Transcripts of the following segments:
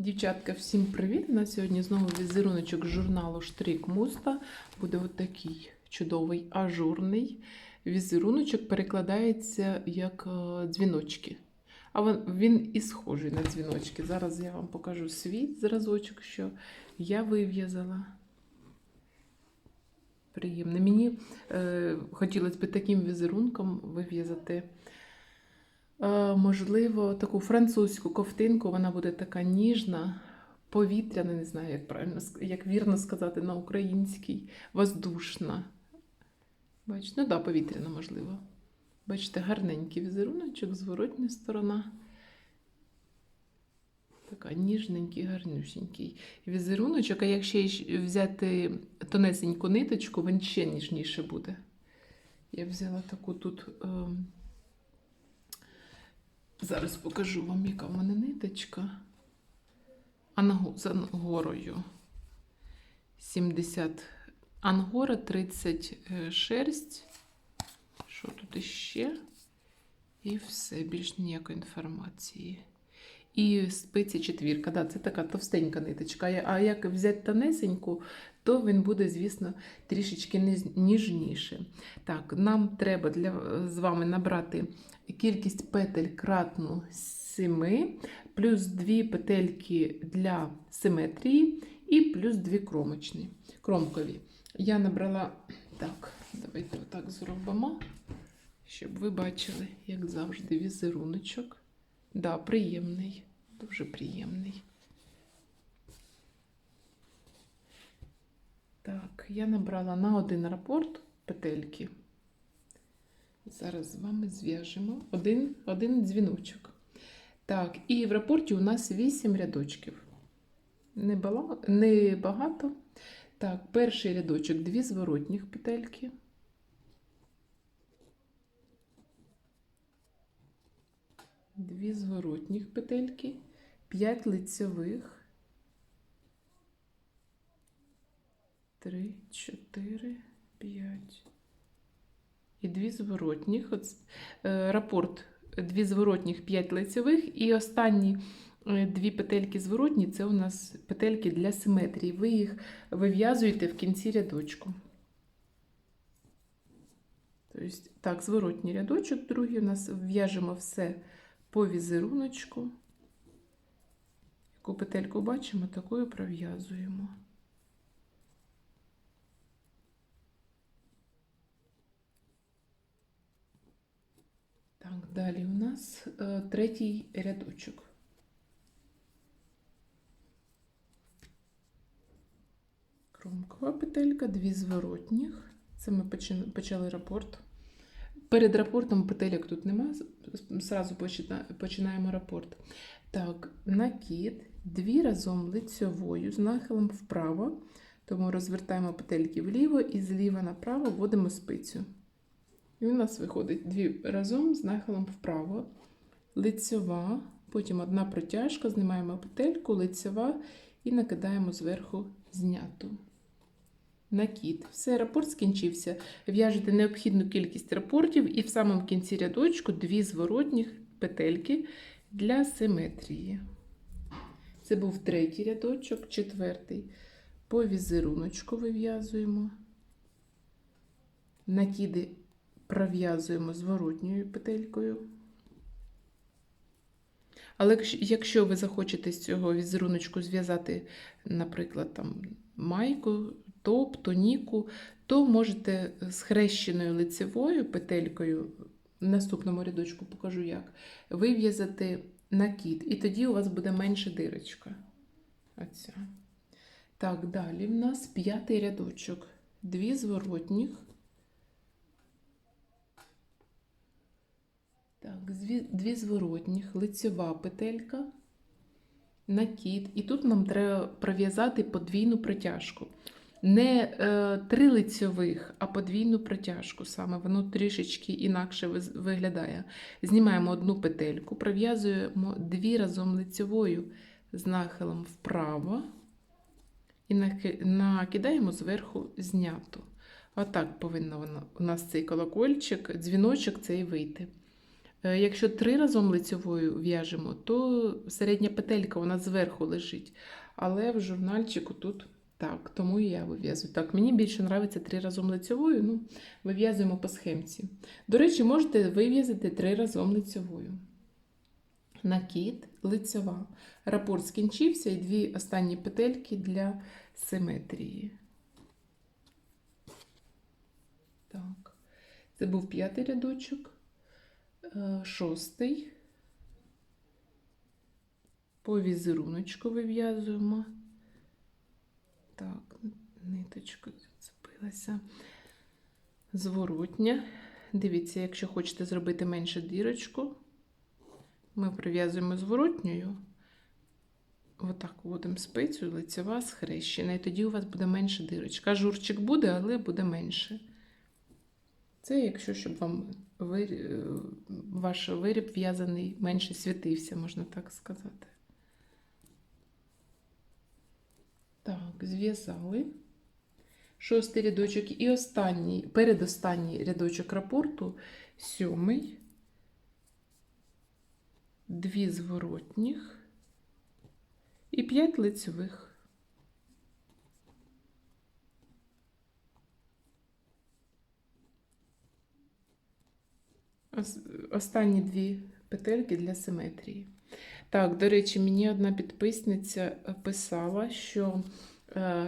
Дівчатка, всім привіт! У нас сьогодні знову візеруночок журналу Штрик Муста. Буде от такий чудовий ажурний візеруночок, перекладається як е, дзвіночки. А він і схожий на дзвіночки. Зараз я вам покажу свій зразочок, що я вив'язала. Приємно. Мені е, хотілося б таким візерунком вив'язати. Е, Можливо, таку французьку ковтинку, вона буде така ніжна, повітряна, не знаю, як правильно як вірно сказати на українській, воздушна. Бачите, ну да, повітряна, можливо. Бачите, гарненький візеруночок, зворотня сторона. Така ніжненький, гарнюсінький візеруночок, а якщо взяти тонесеньку ниточку, він ще ніжніше буде. Я взяла таку тут. ем, Зараз покажу вам, яка в мене ниточка. За ангорою. 70 ангора, 30 е, шерсть. Що тут іще? І все, більш ніякої інформації. І спиці четвірка. Да, це така товстенька ниточка. А як взяти тонесеньку, то він буде, звісно, трішечки ніжніше. Так, нам треба для, з вами набрати кількість петель кратну 7, плюс 2 петельки для симетрії і плюс 2 кромочні, кромкові. Я набрала так, давайте отак зробимо, щоб ви бачили, як завжди, візеруночок. Да, приємний, дуже приємний. Так, я набрала на один рапорт петельки. Зараз з вами зв'яжемо один, один дзвіночок. Так, і в рапорті у нас 8 рядочків. Не, багато. Так, перший рядочок дві зворотніх петельки. Дві зворотніх петельки, 5 лицьових. 3, 4, 5 і дві зворотніх. От, е, рапорт дві зворотніх, 5 лицевих, і останні е, дві петельки зворотні це у нас петельки для симетрії. Ви їх вив'язуєте в кінці рядочку. Тобто, так, зворотній рядочок, другий у нас в'яжемо все по візеруночку. Яку петельку бачимо, такою пров'язуємо. Так, далі у нас е, третій рядочок. Кромкова петелька, дві зворотніх. Це ми почали рапорт. Перед рапортом петельок тут нема. з- Зразу почина- починаємо рапорт. Так, накид, дві разом лицьовою з нахилом вправо. Тому розвертаємо петельки вліво і зліва направо вводимо спицю. І у нас виходить дві разом з нахилом вправо, лицьова, потім одна протяжка, знімаємо петельку, лицьова і накидаємо зверху зняту. Накид. Все, рапорт скінчився. В'яжете необхідну кількість рапортів і в самому кінці рядочку дві зворотніх петельки для симетрії. Це був третій рядочок, четвертий. По візеруночку вив'язуємо. Накиди пров'язуємо зворотньою петелькою. Але якщо- ви захочете з цього візеруночку зв'язати, наприклад, там майку, топ, тоніку, то можете з хрещеною лицевою петелькою, в наступному рядочку покажу як, вив'язати накид. І тоді у вас буде менше дирочка. Оця. Так, далі в нас п'ятий рядочок. Дві зворотніх. Так, дві зворотніх, лицьова петелька, накид. І тут нам треба пров'язати подвійну протяжку. Не е, три лицьових, а подвійну протяжку. Саме воно трішечки інакше виглядає. Знімаємо одну петельку, пров'язуємо дві разом лицьовою з нахилом вправо і накидаємо зверху зняту. Отак повинно у нас цей колокольчик, дзвіночок цей вийти. Е, Якщо три разом лицьовою в'яжемо, то середня петелька вона зверху лежить. Але в журнальчику тут так, тому і я вив'язую. Так, мені більше подобається три разом лицьовою, ну, вив'язуємо по схемці. До речі, можете вив'язати три разом лицьовою. Накид, лицьова. Рапорт скінчився і дві останні петельки для симетрії. Так, це був п'ятий рядочок, Е, шостий. По візеруночку вив'язуємо. Так, ниточка зацепилася. Зворотня. Дивіться, якщо хочете зробити менше дірочку, ми прив'язуємо зворотньою. Отак вводимо спицю, лицева схрещена, і тоді у вас буде менше дирочка. Журчик буде, але буде менше. Це якщо щоб вам вир... ваш виріб в'язаний менше світився, можна так сказати. Зв'язали. Шостий рядочок і останній, передостанній рядочок рапорту, сьомий, дві зворотніх і п'ять лицьових. Останні дві петельки для симетрії. Так, до речі, мені одна підписниця писала, що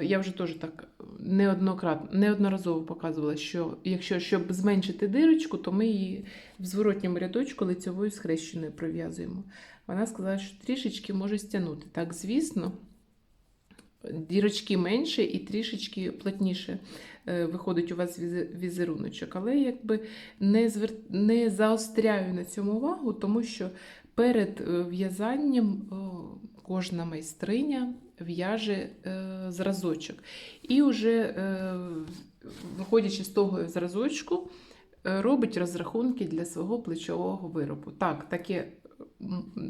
я вже теж так неоднократно, неодноразово показувала, що якщо щоб зменшити дирочку, то ми її в зворотньому рядочку лицьовою схрещеною пров'язуємо. Вона сказала, що трішечки може стягнути. Так, звісно, дірочки менше і трішечки плотніше е, виходить у вас візеруночок. Але якби не, звер... не заостряю на цьому увагу, тому що перед е, в'язанням кожна майстриня в'яже е, зразочок. І вже, е, виходячи з того зразочку, е, робить розрахунки для свого плечового виробу. Так, таке.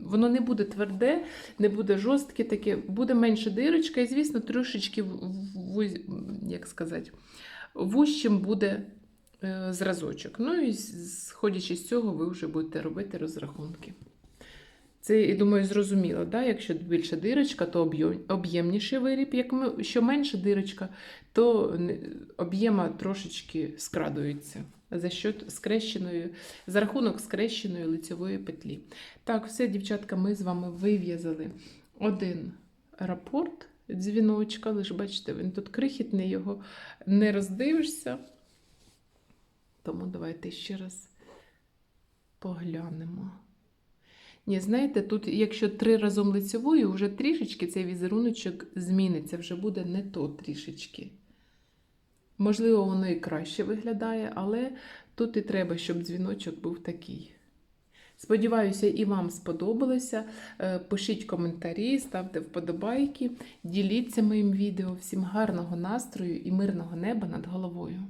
Воно не буде тверде, не буде жорстке, таке, буде менше дирочка, і, звісно, трошечки як сказати, вущим буде зразочок. Ну і сходячи з цього, ви вже будете робити розрахунки. Це, я думаю, зрозуміло, да? якщо більша дирочка, то об'єм- об'ємніший виріб. Як ми, що менша дирочка, то об'єма трошечки скрадується за счет скрещеної, за рахунок скрещеної лицевої петлі. Так, все, дівчатка, ми з вами вив'язали один рапорт дзвіночка, лише бачите, він тут крихітний, його не роздивишся. Тому давайте ще раз поглянемо. Ні, знаєте, тут, якщо три разом лицевою, вже трішечки цей візеруночок зміниться, вже буде не то трішечки. Можливо, воно і краще виглядає, але тут і треба, щоб дзвіночок був такий. Сподіваюся, і вам сподобалося. Е, Пишіть коментарі, ставте вподобайки, діліться моїм відео. Всім гарного настрою і мирного неба над головою.